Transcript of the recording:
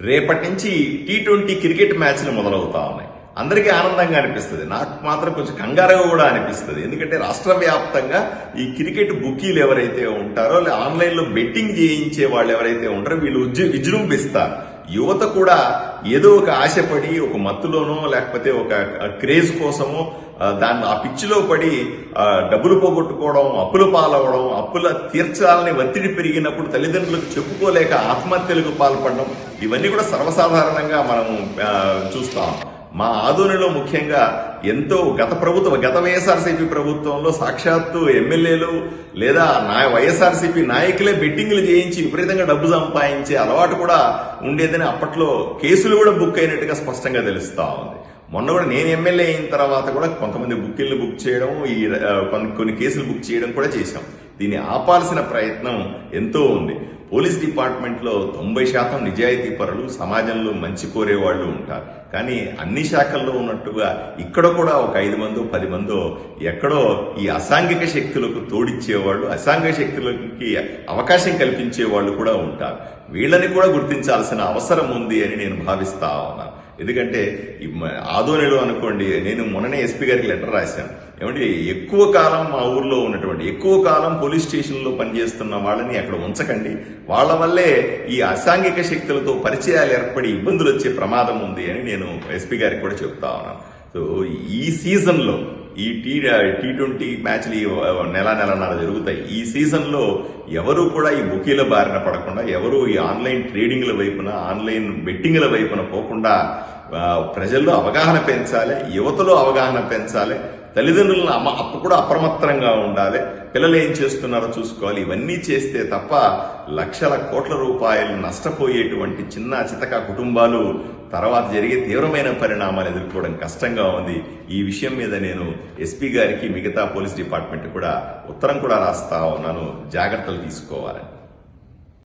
రేపటి నుంచి T twenty cricket మ్యాచ్లు మొదలవుతా ఉన్నాయి. అందరికీ ఆనందంగా అనిపిస్తుంది. నాకు మాత్రం కొంచెం కంగారుగా కూడా అనిపిస్తుంది. ఎందుకంటే రాష్ట్ర వ్యాప్తంగా ఈ క్రికెట్ బుకీలు ఎవరైతే ఉంటారో లేదా ఆన్లైన్లో బెట్టింగ్ చేయించే వాళ్ళు ఎవరైతే ఉంటారో వీళ్ళు విజృంభిస్తారు. యువత కూడా ఏదో ఒక ఆశపడి ఒక మత్తులోనో లేకపోతే ఒక క్రేజ్ కోసమో దాన్ని ఆ పిచ్చిలో పడి డబ్బులు పోగొట్టుకోవడం అప్పులు పాలవడం అప్పుల తీర్చాలని ఒత్తిడి పెరిగినప్పుడు తల్లిదండ్రులకు చెప్పుకోలేక ఆత్మహత్యలకు పాల్పడడం ఇవన్నీ కూడా సర్వసాధారణంగా మనం చూస్తాం. మా ఆధునిలో ముఖ్యంగా ఎంతో గత ప్రభుత్వం గత వైఎస్ఆర్సీపీ ప్రభుత్వంలో సాక్షాత్తు ఎమ్మెల్యేలు లేదా నా వైఎస్ఆర్సీపీ నాయకులే బెట్టింగ్లు చేయించి విపరీతంగా డబ్బు సంపాదించే అలవాటు కూడా ఉండేదని అప్పట్లో కేసులు కూడా బుక్ అయినట్టుగా స్పష్టంగా తెలుస్తా ఉంది. మొన్న కూడా నేను ఎమ్మెల్యే అయిన తర్వాత కూడా కొంతమంది బుక్కిళ్ళు బుక్ చేయడం ఈ కొన్ని కొన్ని కేసులు బుక్ చేయడం కూడా చేశాం. దీన్ని ఆపాల్సిన ప్రయత్నం ఎంతో ఉంది. పోలీస్ డిపార్ట్మెంట్లో తొంభై శాతం నిజాయితీ పరులు సమాజంలో మంచి కోరే వాళ్ళు ఉంటారు. కానీ అన్ని శాఖల్లో ఉన్నట్టుగా ఇక్కడ కూడా ఒక ఐదు మందో పది మందో ఎక్కడో ఈ అసాంఘిక శక్తులకు తోడిచ్చేవాళ్ళు అసాంఘిక శక్తులకి అవకాశం కల్పించే వాళ్ళు కూడా ఉంటారు. వీళ్ళని కూడా గుర్తించాల్సిన అవసరం ఉంది అని నేను భావిస్తా ఉన్నాను. ఎందుకంటే ఈ ఆదోనిలో అనుకోండి నేను మొన్ననే ఎస్పీ గారికి లెటర్ రాశాను. ఏమంటే ఎక్కువ కాలం మా ఊర్లో ఉన్నటువంటి ఎక్కువ కాలం పోలీస్ స్టేషన్లో పనిచేస్తున్న వాళ్ళని అక్కడ ఉంచకండి. వాళ్ళ వల్లే ఈ అసాంఘిక శక్తులతో పరిచయాలు ఏర్పడి ఇబ్బందులు వచ్చే ప్రమాదం ఉంది అని నేను ఎస్పీ గారికి కూడా చెప్తా ఉన్నాను. సో ఈ సీజన్లో ఈ టీ టీ ట్వంటీ మ్యాచ్లు ఈ నెల నెలన్నర జరుగుతాయి. ఈ సీజన్లో ఎవరు కూడా ఈ బుకీల బారిన పడకుండా ఎవరు ఈ ఆన్లైన్ ట్రేడింగ్ల వైపున ఆన్లైన్ బెట్టింగ్ల వైపున పోకుండా ప్రజల్లో అవగాహన పెంచాలి యువతలో అవగాహన పెంచాలి తల్లిదండ్రులను అమ్మ అప్పు కూడా అప్రమత్తంగా ఉండాలి. పిల్లలు ఏం చేస్తున్నారో చూసుకోవాలి. ఇవన్నీ చేస్తే తప్ప లక్షల కోట్ల రూపాయలు నష్టపోయేటువంటి చిన్న చితక కుటుంబాలు తర్వాత జరిగే తీవ్రమైన పరిణామాలు ఎదుర్కోవడం కష్టంగా ఉంది. ఈ విషయం మీద నేను ఎస్పీ గారికి మిగతా పోలీస్ డిపార్ట్మెంట్ కూడా ఉత్తరం కూడా రాస్తా ఉన్నాను. జాగ్రత్తలు తీసుకోవాలని.